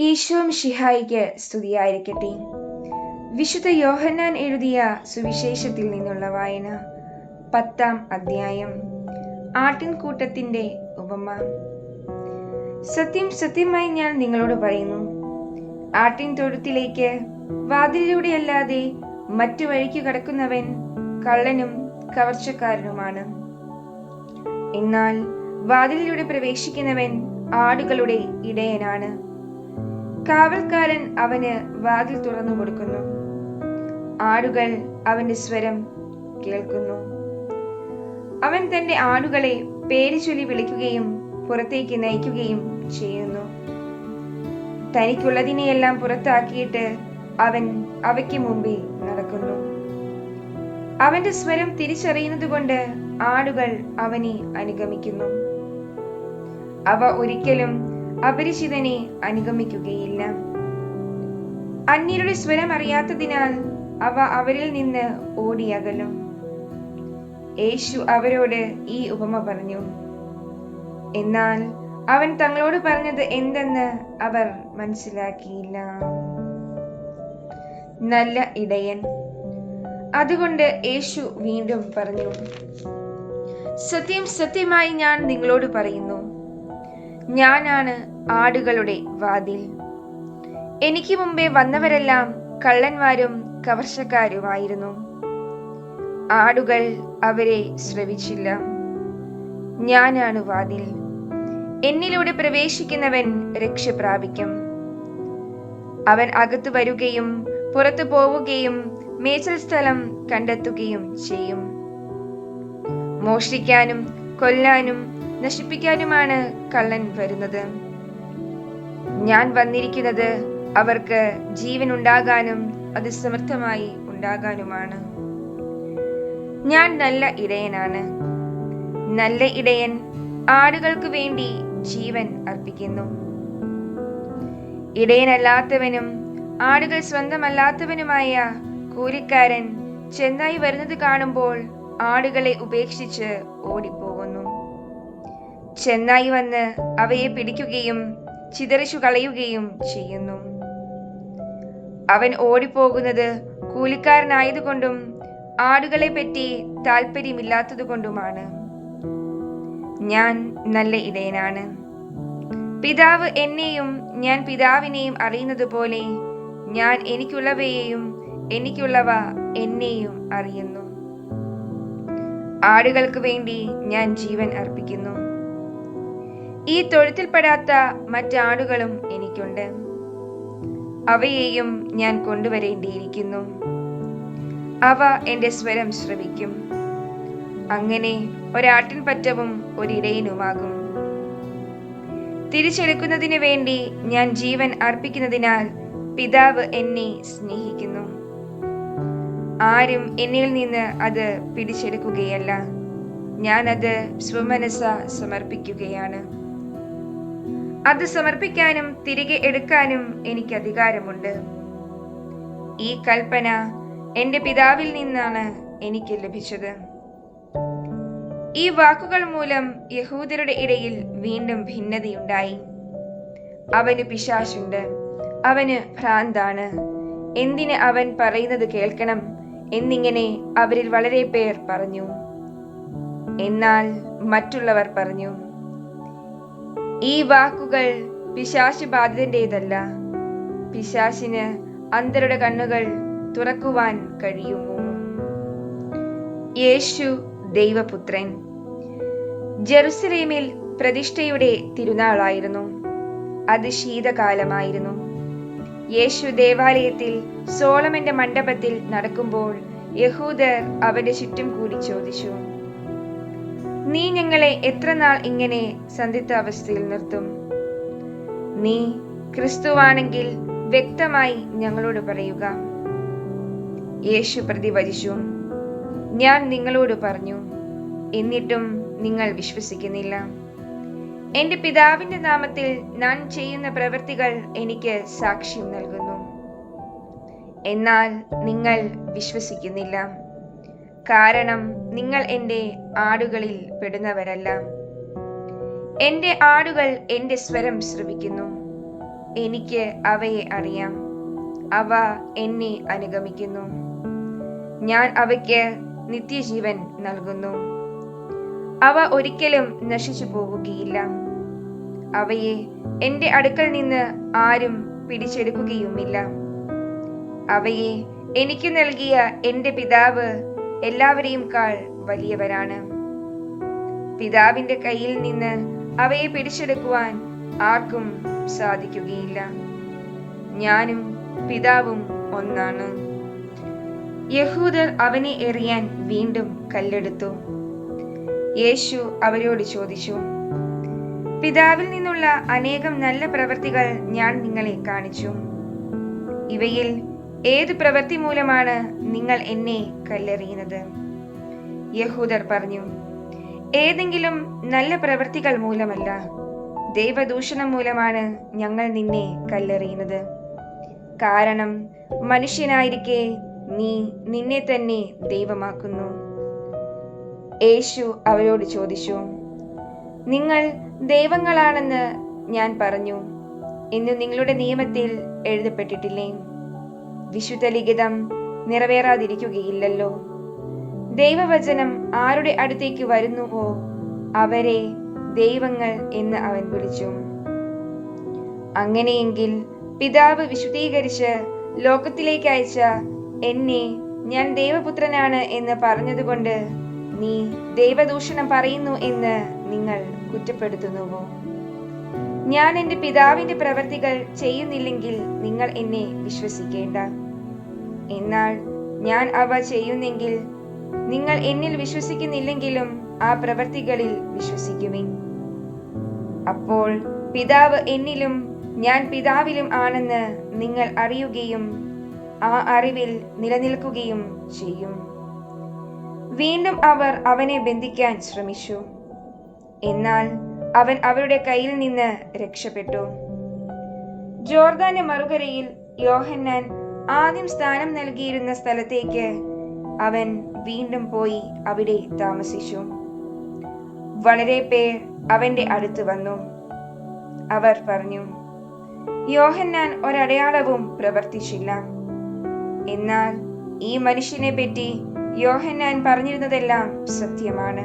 ഈശോം ഷിഹായിക്ക് സ്തുതിയായിരിക്കട്ടെ. വിശുദ്ധ യോഹന്നാൻ എഴുതിയ സുവിശേഷത്തിൽ നിന്നുള്ള വായന പത്താം അധ്യായം ആട്ടിൻകൂട്ടത്തിന്റെ ഉപമ. സത്യം സത്യമായി ഞാൻ നിങ്ങളോട് പറയുന്നു. ആട്ടിൻ തൊഴുത്തിലേക്ക് വാതിലിലൂടെയല്ലാതെ മറ്റു വഴിക്ക് കടക്കുന്നവൻ കള്ളനും കവർച്ചക്കാരനുമാണ്. എന്നാൽ വാതിലിലൂടെ പ്രവേശിക്കുന്നവൻ ആടുകളുടെ ഇടയനാണ്. കാവൽക്കാരൻ അവന് വാതിൽ തുറന്നു കൊടുക്കുന്നു. ആടുകൾ അവന്റെ സ്വരം കേൾക്കുന്നു. അവൻ തന്റെ ആടുകളെ പേര് ചൊല്ലി വിളിക്കുകയും പുറത്തേക്ക് നയിക്കുകയും ചെയ്യുന്നു. തനിക്കുള്ളതിനെയെല്ലാം പുറത്താക്കിയിട്ട് അവൻ അവയ്ക്ക് മുമ്പിൽ നടക്കുന്നു. അവന്റെ സ്വരം തിരിച്ചറിയുന്നത് കൊണ്ട് ആടുകൾ അവനെ അനുഗമിക്കുന്നു. അവ ഒരിക്കലും അപരിചിതനെ അനുഗമിക്കുകയില്ല. അന്യരുടെ സ്വരം അറിയാത്തതിനാൽ അവ അവരിൽ നിന്ന് ഓടിയകലും. യേശു അവരോട് ഈ ഉപമ പറഞ്ഞു എന്നാൽ അവൻ തങ്ങളോട് പറഞ്ഞത് എന്തെന്ന് അവർ മനസ്സിലാക്കിയില്ല. നല്ല ഇടയൻ. അതുകൊണ്ട് യേശു വീണ്ടും പറഞ്ഞു സത്യം സത്യമായി ഞാൻ നിങ്ങളോട് പറയുന്നു. ഞാനാണ് ആടുകളുടെ വാതിൽ. എനിക്ക് മുമ്പേ വന്നവരെല്ലാം കള്ളന്മാരും കവർച്ചക്കാരുമായിരുന്നു. ആടുകൾ അവരെ ശ്രവിച്ചില്ല. ഞാനാണ് വാതിൽ. എന്നിലൂടെ പ്രവേശിക്കുന്നവൻ രക്ഷ പ്രാപിക്കും. അവൻ അകത്തു വരികയും പുറത്തു പോവുകയും മേച്ചൽ സ്ഥലം കണ്ടെത്തുകയും ചെയ്യും. മോഷ്ടിക്കാനും കൊല്ലാനും നശിപ്പിക്കാനുമാണ് കള്ളൻ വരുന്നത്. ഞാൻ വന്നിരിക്കുന്നത് അവർക്ക് ജീവൻ ഉണ്ടാകാനും അത് സമർത്ഥമായി ഉണ്ടാകാനുമാണ്. ഞാൻ നല്ല ഇടയനാണ്. നല്ല ഇടയൻ ആടുകൾക്ക് വേണ്ടി ജീവൻ അർപ്പിക്കുന്നു. ഇടയനല്ലാത്തവനും ആടുകൾ സ്വന്തമല്ലാത്തവനുമായ കൂലിക്കാരൻ ചെന്നായി വരുന്നത് കാണുമ്പോൾ ആടുകളെ ഉപേക്ഷിച്ച് ഓടിപ്പോകുന്നു ചെന്നായി വന്ന് അവയെ പിടിക്കുകയും ചിതറിച്ചു കളയുകയും ചെയ്യുന്നു. അവൻ ഓടിപ്പോകുന്നത് കൂലിക്കാരനായതുകൊണ്ടും ആടുകളെ പറ്റി താല്പര്യമില്ലാത്തതുകൊണ്ടുമാണ് ഞാൻ നല്ല ഇടയനാണ്. പിതാവ് എന്നെയും ഞാൻ പിതാവിനെയും അറിയുന്നത് പോലെ ഞാൻ എനിക്കുള്ളവയെയും എനിക്കുള്ളവ എന്നെയും അറിയുന്നു. ആടുകൾക്ക് വേണ്ടി ഞാൻ ജീവൻ അർപ്പിക്കുന്നു. ഈ തൊഴുത്തിൽപ്പെടാത്ത മറ്റാടുകളും എനിക്കുണ്ട്. അവയെയും ഞാൻ കൊണ്ടുവരേണ്ടിയിരിക്കുന്നു. അവ എന്റെ സ്വരം ശ്രവിക്കും. അങ്ങനെ ഒരാട്ടിൻ പറ്റവും ഒരിടയനുമാകും. തിരിച്ചെടുക്കുന്നതിന് വേണ്ടി ഞാൻ ജീവൻ അർപ്പിക്കുന്നതിനാൽ പിതാവ് എന്നെ സ്നേഹിക്കുന്നു. ആരും എന്നിൽ നിന്ന് അത് പിടിച്ചെടുക്കുകയല്ല. ഞാൻ അത് സ്വമനസ സമർപ്പിക്കുകയാണ്. അത് സമർപ്പിക്കാനും തിരികെ എടുക്കാനും എനിക്ക് അധികാരമുണ്ട്. ഈ കൽപ്പന എന്റെ പിതാവിൽ നിന്നാണ് എനിക്ക് ലഭിച്ചത്. ഈ വാക്കുകൾ മൂലം യഹൂദരുടെ ഇടയിൽ വീണ്ടും ഭിന്നതയുണ്ടായി. അവന് പിശാശുണ്ട്. അവന് ഭ്രാന്താണ്. എന്തിന് അവൻ പറയുന്നത് കേൾക്കണം എന്നിങ്ങനെ അവരിൽ വളരെ പേർ പറഞ്ഞു. എന്നാൽ മറ്റുള്ളവർ പറഞ്ഞു ഈ വാക്കുകൾ പിശാശ് ബാധിതന്റേതല്ല. പിശാശിന് അന്തരുടെ കണ്ണുകൾ തുറക്കുവാൻ കഴിയുമോ? യേശു ദൈവപുത്രൻ ജെറുസലേമിൽ പ്രതിഷ്ഠയുടെ തിരുനാളായിരുന്നു. അത് ശീതകാലമായിരുന്നു. യേശു ദേവാലയത്തിൽ സോളമന്റെ മണ്ഡപത്തിൽ നടക്കുമ്പോൾ യഹൂദർ അവന്റെ ചുറ്റും കൂടി ചോദിച്ചു നീ ഞങ്ങളെ എത്ര നാൾ ഇങ്ങനെ സന്ധിത്ത അവസ്ഥയിൽ നിർത്തും? നീ ക്രിസ്തുവാണെങ്കിൽ വ്യക്തമായി ഞങ്ങളോട് പറയുക. യേശു പ്രതിവചിച്ചു ഞാൻ നിങ്ങളോട് പറഞ്ഞു. എന്നിട്ടും നിങ്ങൾ വിശ്വസിക്കുന്നില്ല. എന്റെ പിതാവിന്റെ നാമത്തിൽ ഞാൻ ചെയ്യുന്ന പ്രവൃത്തികൾ എനിക്ക് സാക്ഷ്യം നൽകുന്നു. എന്നാൽ നിങ്ങൾ വിശ്വസിക്കുന്നില്ല. കാരണം നിങ്ങൾ എന്റെ ആടുകളിൽ പെടുന്നവരല്ല. എന്റെ ആടുകൾ എന്റെ സ്വരം ശ്രവിക്കുന്നു. എനിക്ക് അവയെ അറിയാം. അവ എന്നെ അനുഗമിക്കുന്നു. ഞാൻ അവയ്ക്ക് നിത്യജീവൻ നൽകുന്നു. അവ ഒരിക്കലും നശിച്ചു പോവുകയില്ല. അവയെ എന്റെ അടുക്കൽ നിന്ന് ആരും പിടിച്ചെടുക്കുകയുമില്ല. അവയെ എനിക്ക് നൽകിയ എന്റെ പിതാവ് എല്ലാവരെയും കാൾ വലിയവരാണ്. പിതാവിന്റെ കയ്യിൽ നിന്ന് അവയെ പിടിച്ചെടുക്കുവാൻ ആർക്കും സാധിക്കുകയില്ല. ഞാനും പിതാവും ഒന്നാണ്. യഹൂദർ അവനെ എറിയാൻ വീണ്ടും കല്ലെടുത്തു. യേശു അവരോട് ചോദിച്ചു പിതാവിൽ നിന്നുള്ള അനേകം നല്ല പ്രവൃത്തികൾ ഞാൻ നിങ്ങളെ കാണിച്ചു. ഇവയിൽ ഏതു പ്രവൃത്തി മൂലമാണ് നിങ്ങൾ എന്നെ കല്ലെറിയുന്നത്? യഹൂദർ പറഞ്ഞു ഏതെങ്കിലും നല്ല പ്രവൃത്തികൾ മൂലമല്ല. ദൈവദൂഷണം മൂലമാണ് ഞങ്ങൾ നിന്നെ കല്ലെറിയുന്നത്. കാരണം മനുഷ്യനായിരിക്കെ നീ നിന്നെ തന്നെ ദൈവമാക്കുന്നു. യേശു അവരോട് ചോദിച്ചു നിങ്ങൾ ദൈവങ്ങളാണെന്ന് ഞാൻ പറഞ്ഞു. എന്ന് നിങ്ങളുടെ നിയമത്തിൽ എഴുതപ്പെട്ടിട്ടില്ലേ? വിശുദ്ധ ലിഖിതം നിറവേറാതിരിക്കുകയില്ലല്ലോ. ദൈവവചനം ആരുടെ അടുത്തേക്ക് വരുന്നുവോ അവരെ ദൈവങ്ങൾ എന്ന് അവൻ വിളിച്ചു. അങ്ങനെയെങ്കിൽ പിതാവ് വിശുദ്ധീകരിച്ച് ലോകത്തിലേക്ക് അയച്ച എന്നെ ഞാൻ ദൈവപുത്രനാണ് എന്ന് പറഞ്ഞതുകൊണ്ട് നീ ദൈവദൂഷണം പറയുന്നു എന്ന് നിങ്ങൾ കുറ്റപ്പെടുത്തുന്നുവോ? ഞാൻ എന്റെ പിതാവിന്റെ പ്രവർത്തികൾ ചെയ്യുന്നില്ലെങ്കിൽ നിങ്ങൾ എന്നെ വിശ്വസിക്കേണ്ട. എന്നാൽ ഞാൻ അവ ചെയ്യുന്നെങ്കിൽ നിങ്ങൾ എന്നിൽ വിശ്വസിക്കുന്നില്ലെങ്കിലും ആ പ്രവർത്തികളിൽ വിശ്വസിക്കുമേ അപ്പോൾ പിതാവ് എന്നിലും ഞാൻ പിതാവിലും ആണെന്ന് നിങ്ങൾ അറിയുകയും ആ അറിവിൽ നിലനിൽക്കുകയും ചെയ്യും. വീണ്ടും അവർ അവനെ ബന്ധിക്കാൻ ശ്രമിച്ചു. എന്നാൽ അവൻ അവരുടെ കയ്യിൽ നിന്ന് രക്ഷപ്പെട്ടു. ജോർദാന്റെ മറുകരയിൽ യോഹന്നാൻ ആദ്യം സ്ഥാനം നൽകിയിരുന്ന സ്ഥലത്തേക്ക് അവൻ വീണ്ടും പോയി അവിടെ താമസിച്ചു. വളരെ പേർ അവന്റെ അടുത്ത് വന്നു. അവർ പറഞ്ഞു യോഹന്നാൻ ഒരടയാളവും പ്രവർത്തിച്ചില്ല. എന്നാൽ ഈ മനുഷ്യനെ പറ്റി യോഹന്നാൻ പറഞ്ഞിരുന്നതെല്ലാം സത്യമാണ്.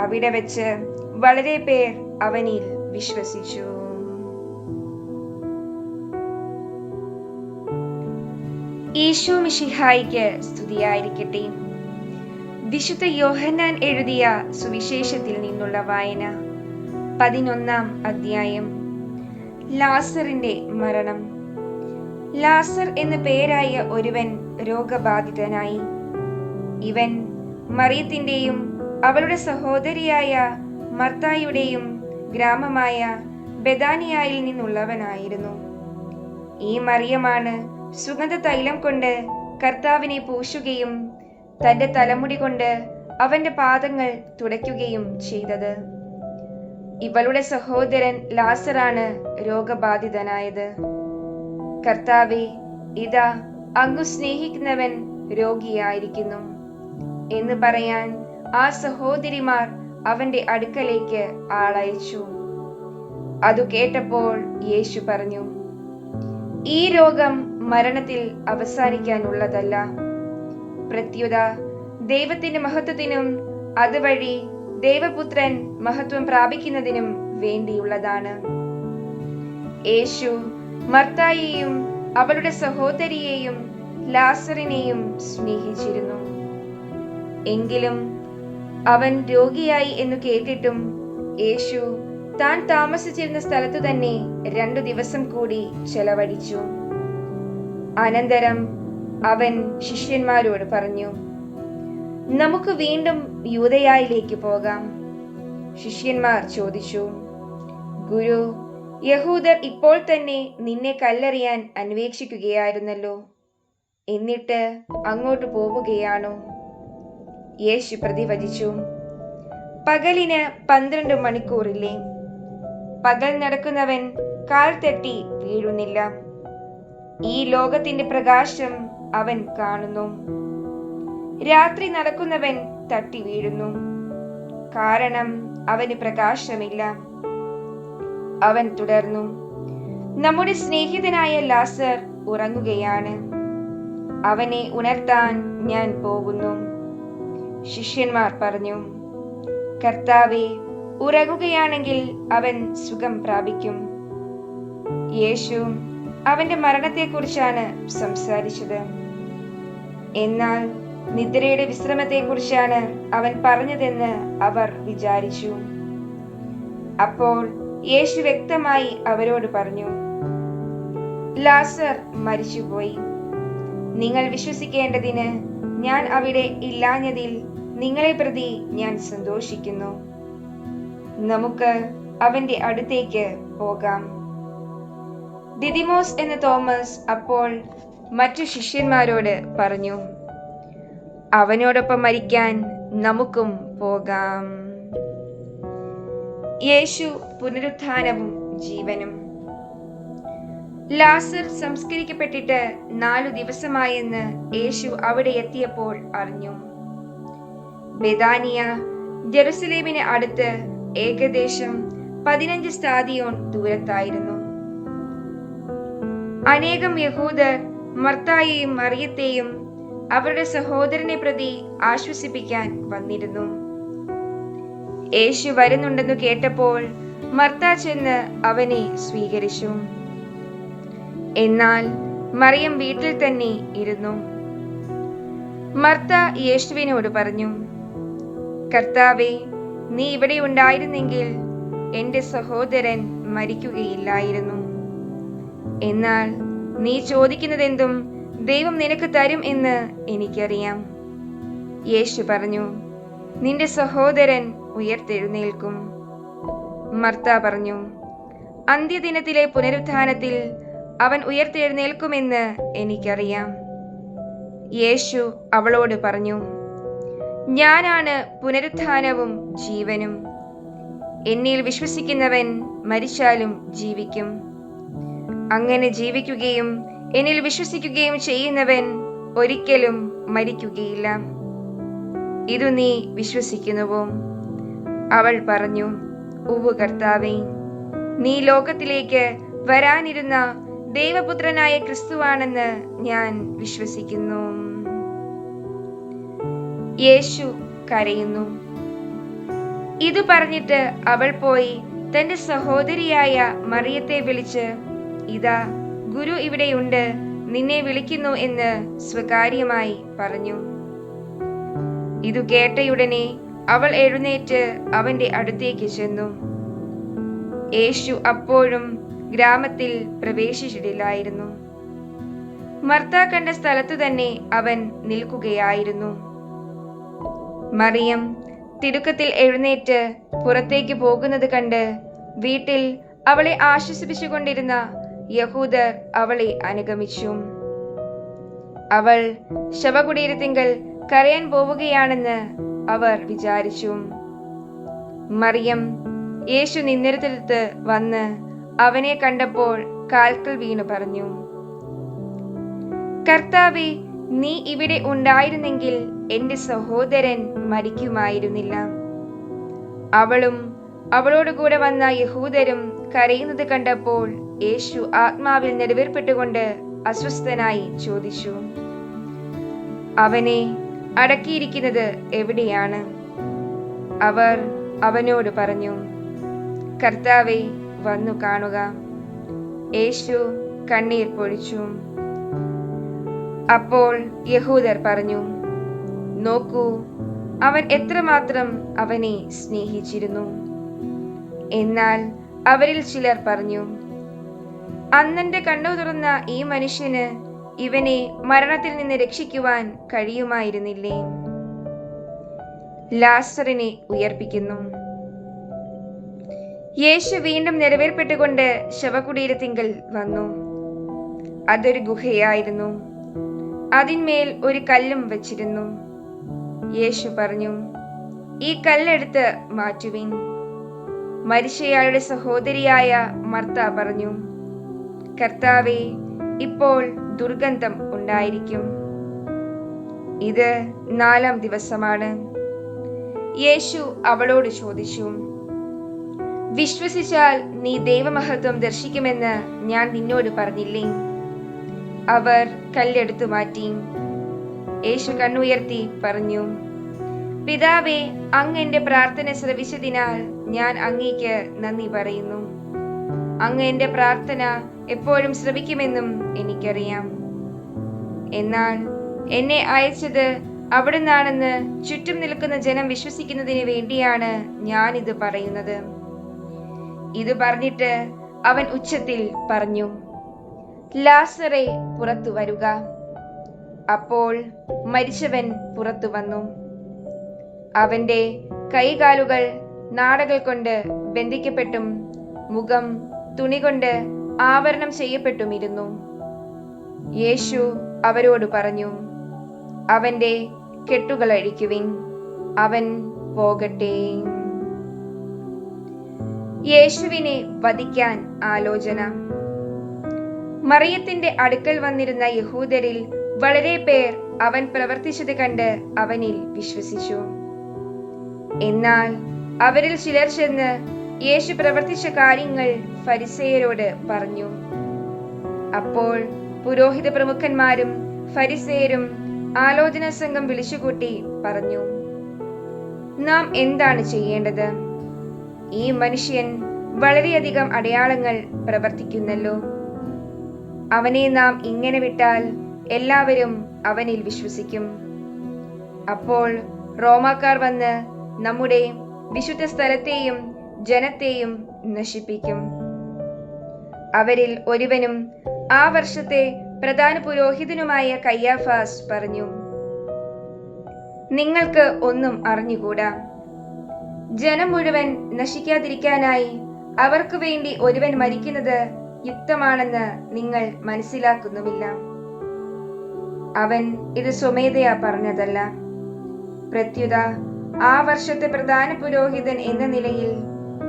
അവിടെ വെച്ച് വളരെ പേർ അവനിൽ വിശ്വസിച്ചു. ഈശോ മിഷിഹായിക്ക് സ്തുതിയായിരിക്കട്ടെ. വിശുദ്ധ യോഹന്നാൻ എഴുതിയ സുവിശേഷത്തിൽ നിന്നുള്ള വായന പതിനൊന്നാം അധ്യായം. ലാസറിന്റെ മരണം. ലാസർ എന്ന പേരായ ഒരുവൻ രോഗബാധിതനായി. ഇവൻ മറിയത്തിന്റെയും അവളുടെ സഹോദരിയായ മർത്തായുടെയും ഗ്രാമമായ ബദാനിയായിൽ നിന്നുള്ളവനായിരുന്നു. ഈ മറിയമാണ് സുഗന്ധ തൈലം കൊണ്ട് കർത്താവിനെ പൂശുകയും തന്റെ തലമുടി കൊണ്ട് അവന്റെ പാദങ്ങൾ തുടയ്ക്കുകയും ചെയ്തത്. ഇവളുടെ സഹോദരൻ ലാസറാണ് രോഗബാധിതനായത്. കർത്താവെ ഇതാ അങ്ങു സ്നേഹിക്കുന്നവൻ രോഗിയായിരിക്കുന്നു. എന്ന് പറയാൻ ആ സഹോദരിമാർ അവന്റെ അടുക്കലേക്ക് ആളയച്ചു. അതു കേട്ടപ്പോൾ യേശു പറഞ്ഞു ഈ രോഗം മരണത്തിൽ അവസാനിക്കാനുള്ളതല്ല. പ്രത്യുത ദൈവത്തിന്റെ മഹത്വത്തിനും അതുവഴി ദൈവപുത്രൻ മഹത്വം പ്രാപിക്കുന്നതിനും വേണ്ടിയുള്ളതാണ്. യേശു മർത്തായിയെയും അവളുടെ സഹോദരിയെയും ലാസറിനെയും സ്നേഹിച്ചിരുന്നു. എങ്കിലും അവൻ രോഗിയായി എന്നു കേട്ടിട്ടും യേശു താൻ താമസിച്ചിരുന്ന സ്ഥലത്തു തന്നെ രണ്ടു ദിവസം കൂടി ചെലവഴിച്ചു. അനന്തരം അവൻ ശിഷ്യന്മാരോട് പറഞ്ഞു നമുക്ക് വീണ്ടും യൂതയായിലേക്ക് പോകാം. ശിഷ്യന്മാർ ചോദിച്ചു ഗുരു യഹൂദർ ഇപ്പോൾ തന്നെ നിന്നെ കല്ലെറിയാൻ അന്വേഷിക്കുകയായിരുന്നല്ലോ. എന്നിട്ട് അങ്ങോട്ട് പോവുകയാണോ? യേശു പ്രതിവചിച്ചു പകലിന് പന്ത്രണ്ട് മണിക്കൂറില്ലേ? പകൽ നടക്കുന്നവൻ കാൽ തട്ടി വീഴുന്നില്ല. ഈ ലോകത്തിന്റെ പ്രകാശം അവൻ കാണുന്നു. രാത്രി നടക്കുന്നവൻ തട്ടി വീഴുന്നു. കാരണം അവന് പ്രകാശമില്ല. അവൻ തുടർന്നു നമ്മുടെ സ്നേഹിതനായ ലാസർ ഉറങ്ങുകയാണ്. അവനെ ഉണർത്താൻ ഞാൻ പോകുന്നു. ശിഷ്യന്മാർ പറഞ്ഞു കർത്താവെ ഉറങ്ങുകയാണെങ്കിൽ അവൻ സുഖം പ്രാപിക്കും. യേശു അവന്റെ മരണത്തെക്കുറിച്ചാണ് സംസാരിച്ചത്. എന്നാൽ നിദ്രയുടെ വിശ്രമത്തെക്കുറിച്ചാണ് അവൻ പറഞ്ഞതെന്ന് അവർ വിചാരിച്ചു. അപ്പോൾ യേശു വ്യക്തമായി അവരോട് പറഞ്ഞു ലാസർ മരിച്ചുപോയി. നിങ്ങൾ വിശ്വസിക്കേണ്ടതിന് ഞാൻ അവിടെ ഇല്ലാഞ്ഞതിൽ നിങ്ങളെ പ്രതി ഞാൻ സന്തോഷിക്കുന്നു. നമുക്ക് അവന്റെ അടുത്തേക്ക് പോകാം. ദിദിമോസ് എന്ന തോമസ് അപ്പോൾ മറ്റു ശിഷ്യന്മാരോട് പറഞ്ഞു അവനോടൊപ്പം മരിക്കാൻ നമുക്കും പോകാം. യേശു പുനരുത്ഥാനവും ജീവനും. ലാസർ സംസ്കരിക്കപ്പെട്ടിട്ട് നാലു ദിവസമായെന്ന് യേശു അവിടെ എത്തിയപ്പോൾ അറിഞ്ഞു. ബെദാനിയ ജെറുസലേമിന് അടുത്ത് ഏകദേശം പതിനഞ്ച് സ്റ്റാദിയോൺ ദൂരത്തായിരുന്നു. അനേകം യഹൂദർ മർത്തായെയും മറിയത്തെയും അവരുടെ സഹോദരനെ പ്രതി ആശ്വസിപ്പിക്കാൻ വന്നിരുന്നു. യേശു വരുന്നുണ്ടെന്ന് കേട്ടപ്പോൾ മർത്ത ചെന്ന് അവനെ സ്വീകരിച്ചു. എന്നാൽ മറിയം വീട്ടിൽ തന്നെ ഇരുന്നു. മർത്ത യേശുവിനോട് പറഞ്ഞു കർത്താവെ നീ ഇവിടെ ഉണ്ടായിരുന്നെങ്കിൽ എന്റെ സഹോദരൻ മരിക്കുകയില്ലായിരുന്നു. എന്നാൽ നീ ചോദിക്കുന്നതെന്തും ദൈവം നിനക്ക് തരും എന്ന് എനിക്കറിയാം. യേശു പറഞ്ഞു നിന്റെ സഹോദരൻ ഉയർത്തെഴുന്നേൽക്കും. മർത്ത പറഞ്ഞു അന്ത്യദിനത്തിലെ പുനരുത്ഥാനത്തിൽ അവൻ ഉയർത്തെഴുന്നേൽക്കുമെന്ന് എനിക്കറിയാം. യേശു അവളോട് പറഞ്ഞു ഞാനാണ് പുനരുത്ഥാനവും ജീവനും. എന്നിൽ വിശ്വസിക്കുന്നവൻ മരിച്ചാലും ജീവിക്കും. അങ്ങനെ ജീവിക്കുകയും എന്നിൽ വിശ്വസിക്കുകയും ചെയ്യുന്നവൻ ഒരിക്കലും മരിക്കുകയില്ല. ഇതു നീ വിശ്വസിക്കുന്നുവോ? അവൾ പറഞ്ഞു ഉവ്വ് കർത്താവേ നീ ലോകത്തിലേക്ക് വരാനിരുന്ന ദൈവപുത്രനായ ക്രിസ്തുവാണെന്ന് ഞാൻ വിശ്വസിക്കുന്നു. യേശു കരയുന്നു. ഇത് പറഞ്ഞിട്ട് അവൾ പോയി തന്റെ സഹോദരിയായ മറിയത്തെ വിളിച്ച് ഇതാ ഗുരു ഇവിടെയുണ്ട് നിന്നെ വിളിക്കുന്നു എന്ന് സ്വകാര്യമായി പറഞ്ഞു. ഇതു കേട്ടയുടനെ അവൾ എഴുന്നേറ്റ് അവന്റെ അടുത്തേക്ക് ചെന്നു. യേശു അപ്പോഴും ഗ്രാമത്തിൽ പ്രവേശിച്ചിട്ടില്ലായിരുന്നു. മർത്ത കണ്ട സ്ഥലത്തു തന്നെ അവൻ നിൽക്കുകയായിരുന്നു. മറിയം തിടുക്കത്തിൽ എഴുന്നേറ്റ് പുറത്തേക്ക് പോകുന്നത് കണ്ട് വീട്ടിൽ അവളെ ആശ്വസിപ്പിച്ചുകൊണ്ടിരുന്ന യഹൂദർ അവളെ അനുഗമിച്ചു. അവൾ ശവകുടീരത്തിങ്കൽ കരയാൻ പോവുകയാണെന്ന് അവർ വിചാരിച്ചു. മറിയം യേശു നിന്നിടത്തെടുത്ത് വന്ന് അവനെ കണ്ടപ്പോൾ കാൽക്കൽ വീണു പറഞ്ഞു. കർത്താവെ നീ ഇവിടെ ഉണ്ടായിരുന്നെങ്കിൽ എന്റെ സഹോദരൻ മരിക്കുമായിരുന്നില്ല. അവളും അവളോടുകൂടെ വന്ന യഹൂദരും കരയുന്നത് കണ്ടപ്പോൾ യേശു ആത്മാവിൽ നെടുവേർപ്പെട്ടുകൊണ്ട് അസ്വസ്ഥനായി ചോദിച്ചു. അവനെ അടക്കിയിരിക്കുന്നത് എവിടെയാണ്? അവർ അവനോട് പറഞ്ഞു കർത്താവെ വന്നു കാണുക. യേശു കണ്ണീർ പൊഴിച്ചു. അപ്പോൾ യഹൂദർ പറഞ്ഞു നോക്കൂ അവൻ എത്രമാത്രം അവനെ സ്നേഹിച്ചിരുന്നു. എന്നാൽ അവരിൽ ചിലർ പറഞ്ഞു അന്നന്റെ കണ്ണു തുറന്ന ഈ മനുഷ്യന് ഇവനെ മരണത്തിൽ നിന്ന് രക്ഷിക്കുവാൻ കഴിയുമായിരുന്നില്ലേ? ലാസറിനെ ഉയർപ്പിക്കുന്നു. യേശു വീണ്ടും നിറവേർപ്പെട്ടുകൊണ്ട് ശവകുടീരത്തിങ്കൽ വന്നു. അതൊരു ഗുഹയായിരുന്നു. അതിന്മേൽ ഒരു കല്ലും വച്ചിരുന്നു. യേശു പറഞ്ഞു ഈ കല്ലെടുത്ത് മാറ്റുവിൻ. മരിച്ചയാളുടെ സഹോദരിയായ മർത്ത പറഞ്ഞു കർത്താവെ ഇപ്പോൾ ദുർഗന്ധം ഉണ്ടായിരിക്കും. ഇത് നാലാം ദിവസമാണ്. യേശു അവളോട് ചോദിച്ചു വിശ്വസിച്ചാൽ നീ ദൈവമഹത്വം ദർശിക്കുമെന്ന് ഞാൻ നിന്നോട് പറഞ്ഞില്ലേ? അവർ കല്ലെടുത്തു മാറ്റി. യേശു കണ്ണുയർത്തി പറഞ്ഞു പിതാവേ അങ്ങ് എന്റെ പ്രാർത്ഥന ശ്രവിച്ചതിനാൽ ഞാൻ അങ്ങേക്ക് നന്ദി പറയുന്നു. അങ്ങ് എന്റെ പ്രാർത്ഥന എപ്പോഴും ശ്രവിക്കുമെന്നും എനിക്കറിയാം. എന്നാൽ എന്നെ അയച്ചത് അവിടുന്നാണെന്ന് ചുറ്റും നിൽക്കുന്ന ജനം വിശ്വസിക്കുന്നതിന് വേണ്ടിയാണ് ഞാൻ ഇത് പറയുന്നത്. ഇത് പറഞ്ഞിട്ട് അവൻ ഉച്ചത്തിൽ പറഞ്ഞു ലാസറെ പുറത്തു വരുക. അപ്പോൾ മരിച്ചവൻ പുറത്തു വന്നു. അവന്റെ കൈകാലുകൾ നാടകൾ കൊണ്ട് ബന്ധിക്കപ്പെട്ടും മുഖം തുണി കൊണ്ട് ആവരണം ചെയ്യപ്പെട്ടുമിരുന്നു. യേശു അവരോട് പറഞ്ഞു അവന്റെ കെട്ടുകൾ അഴിക്കുവിൻ അവൻ പോകട്ടെ. യേശുവിനെ വധിക്കാൻ ആലോചന. മറിയത്തിന്റെ അടുക്കൽ വന്നിരുന്ന യഹൂദരിൽ വളരെ പേർ അവൻ പ്രവർത്തിച്ചത് കണ്ട് അവനിൽ വിശ്വസിച്ചു. എന്നാൽ അവരിൽ ചിലർ ചെന്ന് യേശു പ്രവർത്തിച്ച കാര്യങ്ങൾ ഫരിസേയരോട് പറഞ്ഞു. അപ്പോൾ പുരോഹിത പ്രമുഖന്മാരും ഫരിസേയരും ആലോചന സംഘം വിളിച്ചുകൂട്ടി പറഞ്ഞു നാം എന്താണ് ചെയ്യേണ്ടത്? ഈ മനുഷ്യൻ വളരെയധികം അടയാളങ്ങൾ പ്രവർത്തിക്കുന്നല്ലോ. അവനെ നാം ഇങ്ങനെ വിട്ടാൽ എല്ലാവരും അവനിൽ വിശ്വസിക്കും. അപ്പോൾ റോമാക്കാർ വന്ന് നമ്മുടെ വിശുദ്ധ സ്ഥലത്തെയും ജനത്തെയും നശിപ്പിക്കും. അവരിൽ ഒരുവനും ആ വർഷത്തെ പ്രധാന പുരോഹിതനുമായ കയ്യാഫാസ് പറഞ്ഞു നിങ്ങൾക്ക് ഒന്നും അറിഞ്ഞുകൂടാ. ജനം മുഴുവൻ നശിക്കാതിരിക്കാനായി അവർക്ക് വേണ്ടി ഒരുവൻ മരിക്കുന്നത് യുക്തമാണെന്ന് നിങ്ങൾ മനസ്സിലാക്കുന്നുമില്ല. അവൻ ഇത് സ്വമേധയാ പറഞ്ഞതല്ല. പ്രത്യുത ആ വർഷത്തെ പ്രധാന പുരോഹിതൻ എന്ന നിലയിൽ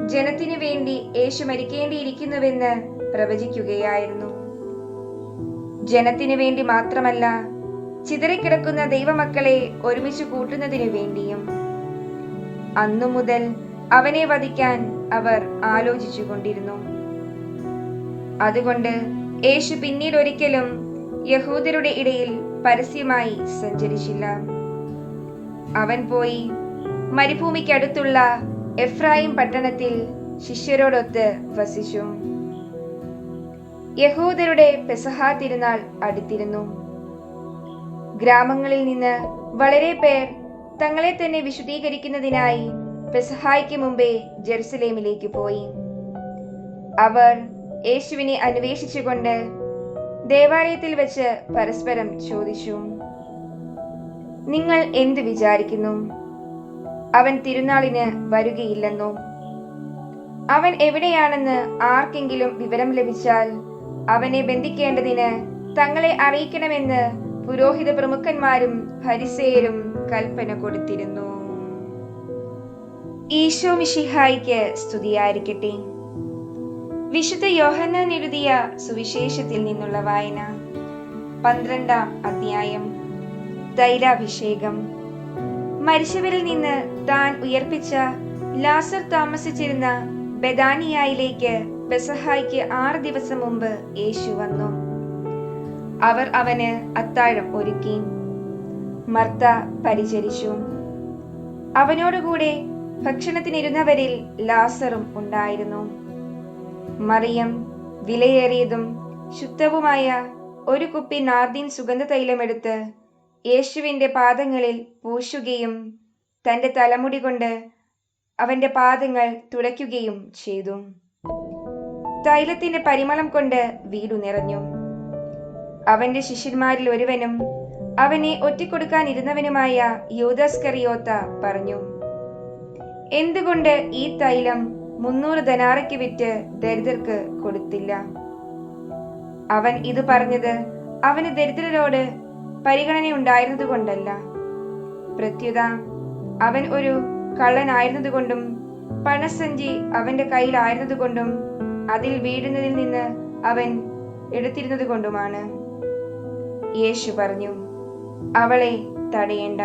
ജനത്തിനു വേണ്ടി യേശു മരിക്കേണ്ടിയിരിക്കുന്നുവെന്ന് പ്രവചിക്കുകയായിരുന്നു. ജനത്തിനു വേണ്ടി മാത്രമല്ല ചിതറിക്കിടക്കുന്ന ദൈവമക്കളെ ഒരുമിച്ച് കൂട്ടുന്നതിനു വേണ്ടിയും അന്നു മുതൽ അവനെ വധിക്കാൻ അവർ ആലോചിച്ചു കൊണ്ടിരുന്നു അതുകൊണ്ട് യേശു പിന്നീട് ഒരിക്കലും യഹൂദരുടെ ഇടയിൽ പരസ്യമായി സഞ്ചരിച്ചില്ല. അവൻ പോയി മരുഭൂമിക്കടുത്തുള്ള എഫ്രായിം പട്ടണത്തിൽ ശിഷ്യരോടൊത്ത് വസിച്ചു. യഹൂദരുടെ പെസഹ തിരുനാൾ അടുത്തിരുന്നു. ഗ്രാമങ്ങളിൽ നിന്ന് വളരെ പേർ തങ്ങളെ തന്നെ വിശുദ്ധീകരിക്കുന്നതിനായി പെസഹായ്ക്ക് മുമ്പേ ജെറുസലേമിലേക്ക് പോയി. അവർ യേശുവിനെ അന്വേഷിച്ചുകൊണ്ട് ദേവാലയത്തിൽ വെച്ച് പരസ്പരം ചോദിച്ചു നിങ്ങൾ എന്ത് വിചാരിക്കുന്നു? അവൻ തിരുനാളിന് വരികയില്ലെന്നോ? അവൻ എവിടെയാണെന്ന് ആർക്കെങ്കിലും വിവരം ലഭിച്ചാൽ അവനെ ബന്ധിക്കേണ്ടതിന് തങ്ങളെ അറിയിക്കണമെന്ന് പുരോഹിത പ്രമുഖന്മാരും ഹരിസേയരും കൽപ്പന കൊടുത്തിരുന്നു. ഈശോ മിഷിഹായിക്ക് സ്തുതിയായിരിക്കട്ടെ. വിശുദ്ധ യോഹന്നാൻ എഴുതിയ സുവിശേഷത്തിൽ നിന്നുള്ള വായന. പന്ത്രണ്ടാം അധ്യായം. തൈലാഭിഷേകം. മരിച്ചവരിൽ നിന്ന് താൻ ഉയർപ്പിച്ച ലാസർ താമസിച്ചിരുന്ന ബദാനിയായിലേക്ക് ബസഹായിക്ക് ആറ് ദിവസം മുമ്പ് യേശു വന്നു. അവർ അവന് അത്താഴം ഒരുക്കി. മർത്ത പരിചരിച്ചു. അവനോടുകൂടെ ഭക്ഷണത്തിനിരുന്നവരിൽ ലാസറും ഉണ്ടായിരുന്നു. മറിയം വിലയേറിയതും ശുദ്ധവുമായ ഒരു കുപ്പി നാർദീൻ സുഗന്ധ തൈലമെടുത്ത് യേശുവിന്റെ പാദങ്ങളിൽ പൂശുകയും തന്റെ തലമുടി കൊണ്ട് അവന്റെ പാദങ്ങൾ തുടയ്ക്കുകയും ചെയ്തു. തൈലത്തിന്റെ പരിമളം കൊണ്ട് വീടു നിറഞ്ഞു അവന്റെ ശിഷ്യന്മാരിൽ ഒരുവനും അവനെ ഒറ്റിക്കൊടുക്കാനിരുന്നവനുമായ യൂതസ്കറിയോത്ത പറഞ്ഞു എന്തുകൊണ്ട് ഈ തൈലം മുന്നൂറ് ധനാറയ്ക്ക് വിറ്റ് ദരിദ്രർക്ക് കൊടുത്തില്ല? അവൻ ഇത് പറഞ്ഞത് അവന് ദരിദ്രരോട് പരിഗണനയുണ്ടായിരുന്നതുകൊണ്ടല്ല. പ്രത്യുത അവൻ ഒരു കള്ളനായിരുന്നതുകൊണ്ടും പണസഞ്ചി അവന്റെ കയ്യിലായിരുന്നതുകൊണ്ടും അതിൽ വീഴുന്നതിൽ നിന്ന് അവൻ എടുത്തിരുന്നതുകൊണ്ടുമാണ്. യേശു പറഞ്ഞു അവളെ തടയേണ്ട.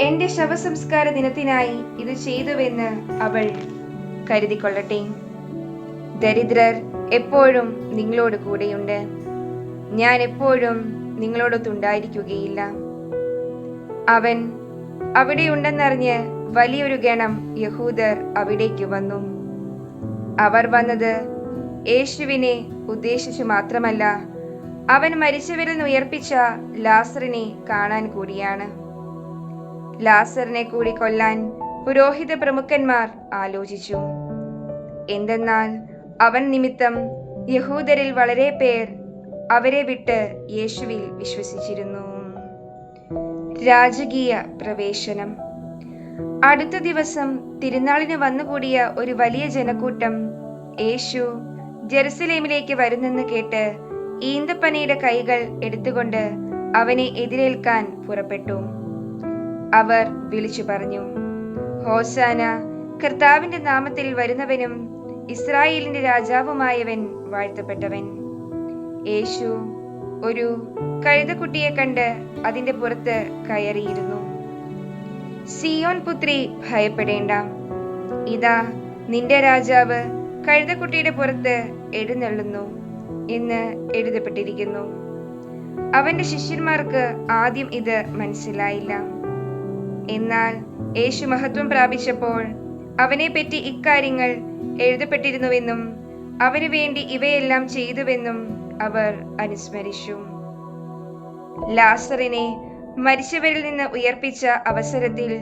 എന്റെ ശവസംസ്കാര ദിനത്തിനായി ഇത് ചെയ്തുവെന്ന് അവൾ കരുതിക്കൊള്ളട്ടെ. ദരിദ്രർ എപ്പോഴും നിങ്ങളോട് കൂടെയുണ്ട്. ഞാൻ എപ്പോഴും നിങ്ങളോടൊത്തുണ്ടായിരിക്കുകയില്ല. അവൻ അവിടെ അവിടെയുണ്ടെന്നറിഞ്ഞ് വലിയൊരു ഗണം യഹൂദർ അവിടേക്ക് വന്നു. അവർ വന്നത് യേശുവിനെ ഉദ്ദേശിച്ചു മാത്രമല്ല അവൻ മരിച്ചവരിൽ ഉയർപ്പിച്ച ലാസറിനെ കാണാൻ കൂടിയാണ്. ലാസറിനെ കൂടി കൊല്ലാൻ പുരോഹിത പ്രമുഖന്മാർ ആലോചിച്ചു. എന്തെന്നാൽ അവൻ നിമിത്തം യഹൂദരിൽ വളരെ പേർ അവരെ വിട്ട് യേശുവിൽ വിശ്വസിച്ചിരുന്നു. രാജകീയ പ്രവേശനം. അടുത്ത ദിവസം തിരുനാളിന് വന്നുകൂടിയ ഒരു വലിയ ജനക്കൂട്ടം യേശു ജെറുസലേമിലേക്ക് വരുന്നെന്ന് കേട്ട് ഈന്തപ്പനയുടെ കൈകൾ എടുത്തുകൊണ്ട് അവനെ എതിരേൽക്കാൻ പുറപ്പെട്ടു. അവർ വിളിച്ചു പറഞ്ഞു ഹോസാന കർത്താവിന്റെ നാമത്തിൽ വരുന്നവനും ഇസ്രായേലിന്റെ രാജാവുമായവൻ വാഴ്ത്തപ്പെട്ടവൻ. യേശു ഒരു കഴുതക്കുട്ടിയെ കണ്ട് അതിന്റെ പുറത്ത് കയറിയിരുന്നു. സിയോൻ പുത്രി ഭയപ്പെടേണ്ട. ഇതാ നിന്റെ രാജാവ് കഴുതക്കുട്ടിയുടെ പുറത്ത് എഴുന്നള്ളുന്നു. എന്ന് എഴുതപ്പെട്ടിരിക്കുന്നു. അവന്റെ ശിഷ്യന്മാർക്ക് ആദ്യം ഇത് മനസ്സിലായില്ല. എന്നാൽ യേശു മഹത്വം പ്രാപിച്ചപ്പോൾ അവനെപ്പറ്റി ഇക്കാര്യങ്ങൾ എഴുതപ്പെട്ടിരുന്നുവെന്നും അവന് വേണ്ടി ഇവയെല്ലാം ചെയ്തുവെന്നും അവർ അനുസ്മരിച്ചു. ലാസറിനെ മരിച്ചവരിൽ നിന്ന് ഉയർപ്പിച്ച അവസരത്തിൽ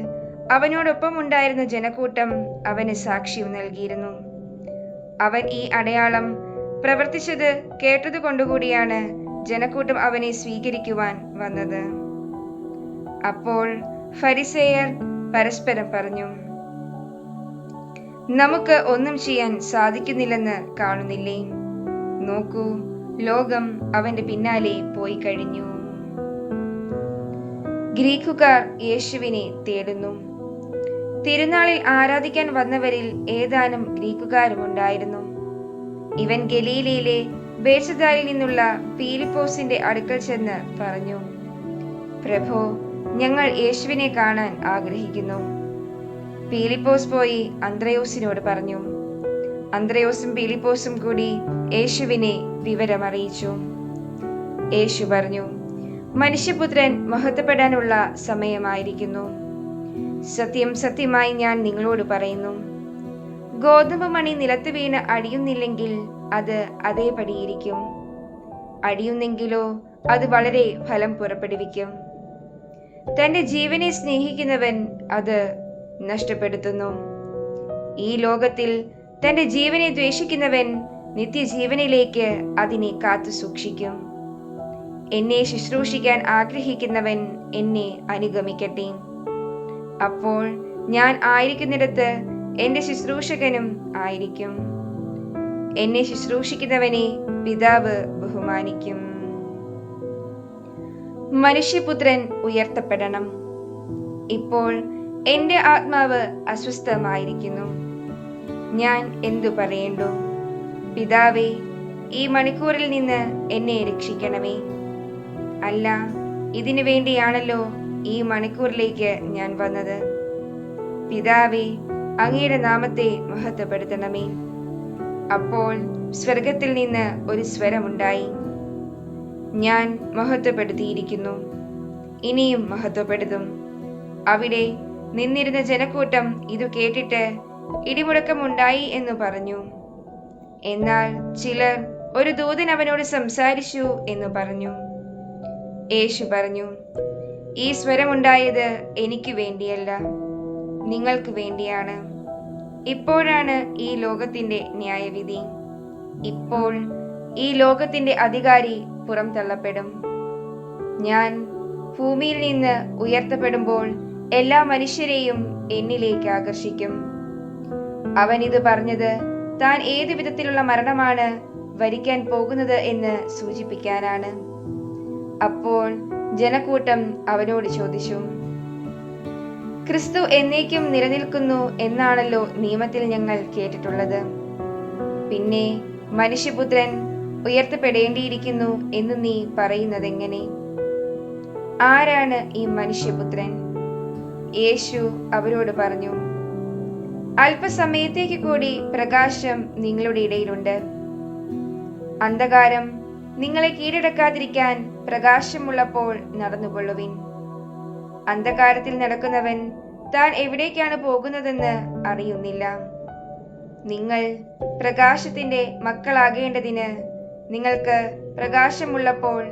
അവനോടൊപ്പം ഉണ്ടായിരുന്ന ജനക്കൂട്ടം അവന് സാക്ഷ്യം നൽകിയിരുന്നു. അവൻ ഈ അടയാളം പ്രവർത്തിച്ചത് കേട്ടതുകൊണ്ടുകൂടിയാണ് ജനക്കൂട്ടം അവനെ സ്വീകരിക്കുവാൻ വന്നത്. അപ്പോൾ ഫരിസേയർ പരസ്പരം പറഞ്ഞു നമുക്ക് ഒന്നും ചെയ്യാൻ സാധിക്കുന്നില്ലെന്ന് കാണുന്നില്ലേ? നോക്കൂ ലോകം അവന്റെ പിന്നാലെ പോയി കഴിഞ്ഞു. ഗ്രീക്കുകാർ യേശുവിനെ തേടുന്നു. തിരുനാളിൽ ആരാധിക്കാൻ വന്നവരിൽ ഏതാനും ഗ്രീക്കുകാരുമുണ്ടായിരുന്നു. ഇവൻ ഗലീലയിലെ ബേച്ചതാരിൽ നിന്നുള്ള പീലിപ്പോസിന്റെ അടുക്കൽ ചെന്ന് പറഞ്ഞു പ്രഭു ഞങ്ങൾ യേശുവിനെ കാണാൻ ആഗ്രഹിക്കുന്നു. പീലിപ്പോസ് പോയി അന്ത്രയോസിനോട് പറഞ്ഞു അന്ത്രയോസും പീലിപ്പോസും കൂടി യേശുവിനെ വിവരമറിയിച്ചു. യേശു പറഞ്ഞു മനുഷ്യപുത്രൻ മഹത്വപ്പെടാനുള്ള സമയമായിരിക്കുന്നു. സത്യം സത്യമായി ഞാൻ നിങ്ങളോട് പറയുന്നു. ഗോതമ്പ് മണി നിലത്ത് വീണ് അടിയുന്നില്ലെങ്കിൽ അത് അതേപടിയിരിക്കും. അടിയുന്നെങ്കിലോ അത് വളരെ ഫലം പുറപ്പെടുവിക്കും. തന്റെ ജീവനെ സ്നേഹിക്കുന്നവൻ അത് നഷ്ടപ്പെടുത്തുന്നു. ഈ ലോകത്തിൽ തന്റെ ജീവനെ ദ്വേഷിക്കുന്നവൻ നിത്യജീവനിലേക്ക് അതിനെ കാത്തു സൂക്ഷിക്കും. എന്നെ ശുശ്രൂഷിക്കാൻ ആഗ്രഹിക്കുന്നവൻ എന്നെ അനുഗമിക്കട്ടെ. അപ്പോൾ ഞാൻ ആയിരിക്കുന്നിടത്ത് എന്റെ ശുശ്രൂഷകനും ആയിരിക്കും. എന്നെ ശുശ്രൂഷിക്കുന്നവനെ പിതാവ് ബഹുമാനിക്കും. മനുഷ്യപുത്രൻ ഉയർത്തപ്പെടണം. ഇപ്പോൾ എന്റെ ആത്മാവ് അസ്വസ്ഥമായിരിക്കുന്നു. ഞാൻ എന്തു പറയേണ്ടു? പിതാവേ ഈ മണിക്കൂറിൽ നിന്ന് എന്നെ രക്ഷിക്കണമേ. അല്ല ഇതിനു വേണ്ടിയാണല്ലോ ഈ മണിക്കൂറിലേക്ക് ഞാൻ വന്നത്. പിതാവേ അങ്ങയുടെ നാമത്തെ മഹത്വപ്പെടുത്തണമേ. അപ്പോൾ സ്വർഗത്തിൽ നിന്ന് ഒരു സ്വരമുണ്ടായി. ഞാൻ മഹത്വപ്പെടുത്തിയിരിക്കുന്നു. ഇനിയും മഹത്വപ്പെടുത്തും. അവിടെ നിന്നിരുന്ന ജനക്കൂട്ടം ഇതു കേട്ടിട്ട് ഇടിമുടക്കമുണ്ടായി എന്ന് പറഞ്ഞു. എന്നാൽ ചിലർ ഒരു ദൂതൻ അവനോട് സംസാരിച്ചു എന്ന് പറഞ്ഞു. യേശു പറഞ്ഞു ഈ സ്വരമുണ്ടായത് എനിക്ക് വേണ്ടിയല്ല. നിങ്ങൾക്ക് വേണ്ടിയാണ്. ഇപ്പോഴാണ് ഈ ലോകത്തിന്റെ ന്യായവിധി. ഇപ്പോൾ ഈ ലോകത്തിന്റെ അധികാരി പുറംതള്ളപ്പെടും. ഞാൻ ഭൂമിയിൽ നിന്ന് ഉയർത്തപ്പെടുമ്പോൾ എല്ലാ മനുഷ്യരെയും എന്നിലേക്ക് ആകർഷിക്കും. അവൻ ഇത് പറഞ്ഞത് താൻ ഏത് വിധത്തിലുള്ള മരണമാണ് വരിക്കാൻ പോകുന്നത് എന്ന് സൂചിപ്പിക്കാനാണ്. അപ്പോൾ ജനക്കൂട്ടം അവനോട് ചോദിച്ചു. ക്രിസ്തു എന്നേക്കും നിലനിൽക്കുന്നു എന്നാണല്ലോ നിയമത്തിൽ ഞങ്ങൾ കേട്ടിട്ടുള്ളത്. പിന്നെ മനുഷ്യപുത്രൻ ഉയർത്തപ്പെടേണ്ടിയിരിക്കുന്നു എന്ന് നീ പറയുന്നതെങ്ങനെ? ആരാണ് ഈ മനുഷ്യപുത്രൻ? യേശു അവരോട് പറഞ്ഞു അല്പസമയത്തേക്ക് കൂടി പ്രകാശം നിങ്ങളുടെ ഇടയിലുണ്ട്. അന്ധകാരം നിങ്ങളെ കീഴടക്കാതിരിക്കാൻ പ്രകാശമുള്ളപ്പോൾ നടന്നുകൊള്ളുവിൻ. അന്ധകാരത്തിൽ നടക്കുന്നവൻ താൻ എവിടേക്കാണ് പോകുന്നതെന്ന് അറിയുന്നില്ല. നിങ്ങൾ പ്രകാശത്തിന്റെ മക്കളാകേണ്ടതിന് നിങ്ങൾക്ക് പ്രകാശമുള്ളപ്പോൾ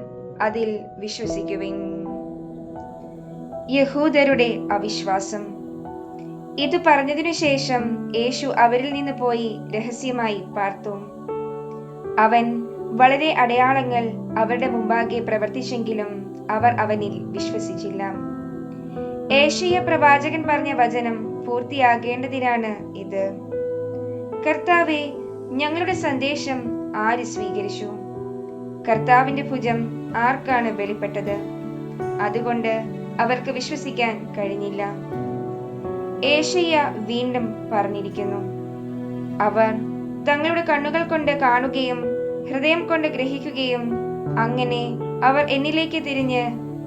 അതിൽ വിശ്വസിക്കുവിൻ. യഹൂദരുടെ അവിശ്വാസം. ഇത് പറഞ്ഞതിനു ശേഷം യേശു അവരിൽ നിന്ന് പോയി രഹസ്യമായി പാർത്തു. അവൻ വളരെ അടയാളങ്ങൾ അവരുടെ മുമ്പാകെ പ്രവർത്തിച്ചെങ്കിലും അവർ അവനിൽ വിശ്വസിച്ചില്ല. ഏഷ്യ പ്രവാചകൻ പറഞ്ഞ വചനം പൂർത്തിയാകേണ്ടതിനാണ് ഇത്. കർത്താവെ ഞങ്ങളുടെ സന്ദേശം ആര് സ്വീകരിച്ചു? കർത്താവിന്റെ ഭുജം ആർക്കാണ് വെളിപ്പെട്ടത്? അതുകൊണ്ട് അവർക്ക് വിശ്വസിക്കാൻ കഴിഞ്ഞില്ല. ഏഷ്യ വീണ്ടും പറഞ്ഞിരിക്കുന്നു അവർ തങ്ങളുടെ കണ്ണുകൾ കൊണ്ട് കാണുകയും ഹൃദയം കൊണ്ട് ഗ്രഹിക്കുകയും അങ്ങനെ അവർ എന്നിലേക്ക് തിരിഞ്ഞ്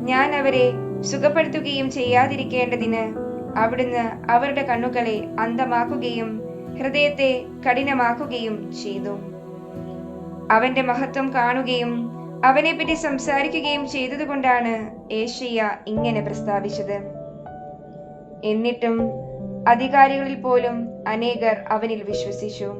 ഞാൻ അവരെ സുഖപ്പെടുത്തുകയും ചെയ്യാതിരിക്കേണ്ടതിന് അവിടുന്ന് അവരുടെ കണ്ണുകളെ അന്ധമാക്കുകയും ഹൃദയത്തെ കഠിനമാക്കുകയും ചെയ്തു. അവന്റെ മഹത്വം കാണുകയും അവനെപ്പറ്റി സംസാരിക്കുകയും ചെയ്തതുകൊണ്ടാണ് ഏഷ്യ ഇങ്ങനെ പ്രസ്താവിച്ചത്. എന്നിട്ടും അധികാരികളിൽ പോലും അനേകർ അവനിൽ വിശ്വസിച്ചു.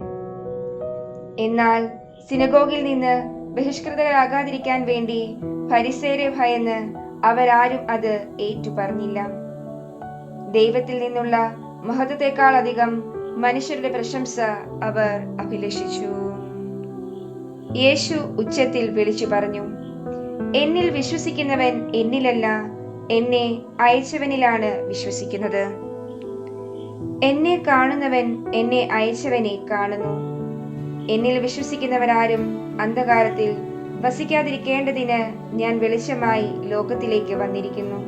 എന്നാൽ സിനഗോഗിൽ നിന്ന് ബഹിഷ്കൃതരാകാതിരിക്കാൻ വേണ്ടി പരിസേരെ ഭയന്ന് അവരാരും അത് ഏറ്റുപറഞ്ഞില്ല. ദൈവത്തിൽ നിന്നുള്ള മഹത്വത്തെക്കാൾ അധികം മനുഷ്യരുടെ പ്രശംസ അവർ അഭിലഷിച്ചു. യേശു ഉച്ചത്തിൽ വിളിച്ചു പറഞ്ഞു എന്നിൽ വിശ്വസിക്കുന്നവൻ എന്നിലല്ല എന്നെ അയച്ചവനിലാണ് വിശ്വസിക്കുന്നത്. എന്നെ കാണുന്നവൻ എന്നെ അയച്ചവനെ കാണുന്നു. എന്നിൽ വിശ്വസിക്കുന്നവരാരും അന്ധകാരത്തിൽ വസിക്കാതിരിക്കേണ്ടതിന് ഞാൻ വെളിച്ചമായി ലോകത്തിലേക്ക് വന്നിരിക്കുന്നു.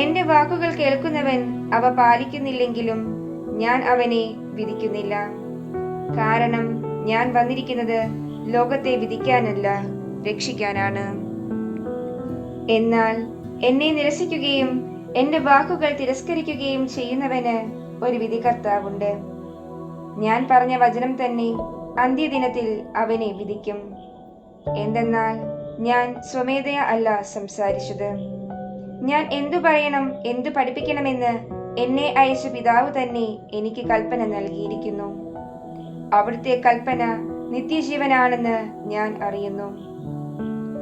എന്റെ വാക്കുകൾ കേൾക്കുന്നവൻ അവ പാലിക്കുന്നില്ലെങ്കിലും ഞാൻ അവനെ വിധിക്കുന്നില്ല. കാരണം ഞാൻ വന്നിരിക്കുന്നത് ലോകത്തെ വിധിക്കാനല്ല രക്ഷിക്കാനാണ്. എന്നാൽ എന്നെ നിരസിക്കുകയും എന്റെ വാക്കുകൾ തിരസ്കരിക്കുകയും ചെയ്യുന്നവന് ഒരു വിധികർത്താവുണ്ട് ഞാൻ പറഞ്ഞ വചനം തന്നെ അന്ത്യദിനത്തിൽ അവനെ വിധിക്കും. എന്തെന്നാൽ ഞാൻ സ്വമേധയ അല്ല സംസാരിച്ചത്. ഞാൻ എന്തു പറയണം എന്തു പഠിപ്പിക്കണമെന്ന് എന്നെ അയച്ച പിതാവ് തന്നെ എനിക്ക് കൽപ്പന നൽകിയിരിക്കുന്നു. അവിടുത്തെ കൽപ്പന നിത്യജീവനാണെന്ന് ഞാൻ അറിയുന്നു.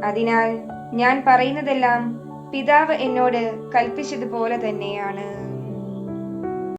അതിനാൽ ഞാൻ പറയുന്നതെല്ലാം പിതാവ് എന്നോട് കൽപ്പിച്ചതുപോലെ തന്നെയാണ്.